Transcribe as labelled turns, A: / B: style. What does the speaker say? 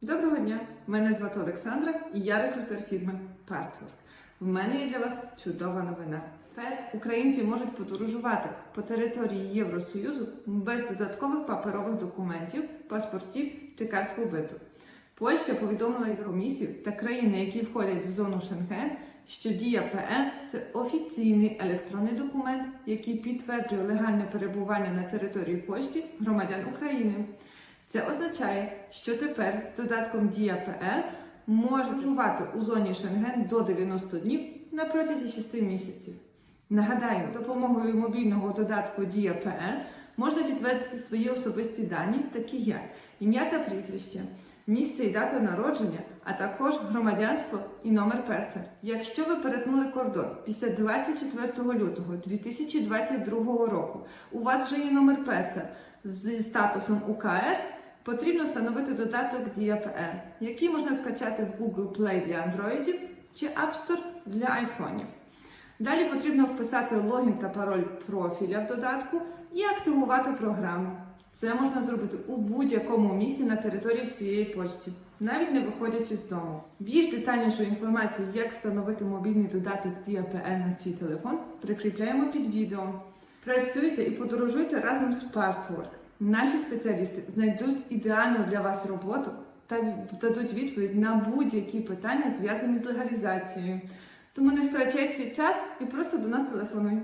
A: Доброго дня! Мене звати Олександра і я рекрутер фірми Partwork. В мене є для вас чудова новина. Тепер українці можуть подорожувати по території Євросоюзу без додаткових паперових документів, паспортів чи карт побиту. Польща повідомила комісію та країни, які входять в зону Шенген, що дія ПН це офіційний електронний документ, який підтверджує легальне перебування на території Польщі громадян України. Це означає, що тепер з додатком Дія ПР може живати у зоні Шенген до 90 днів на протязі 6 місяців. Нагадаю, допомогою мобільного додатку Дія ПР можна підтвердити свої особисті дані, такі як ім'я та прізвище, місце і дата народження, а також громадянство і номер ПЕСЕ. Якщо ви перетнули кордон після 24 лютого 2022 року, у вас вже є номер ПЕСЕ зі статусом УКР, потрібно встановити додаток DiaPR, який можна скачати в Google Play для Android чи App Store для iPhone. Далі потрібно вписати логін та пароль профіля в додатку і активувати програму. Це можна зробити у будь-якому місці на території всієї почти, навіть не виходячи з дому. Більш детальнішу інформацію, як встановити мобільний додаток DiaPR на свій телефон, прикріпляємо під відео. Працюйте і подорожуйте разом з Partwork. Наші спеціалісти знайдуть ідеальну для вас роботу та дадуть відповідь на будь-які питання, зв'язані з легалізацією. Тому не втрачай свій час і просто до нас телефонуй.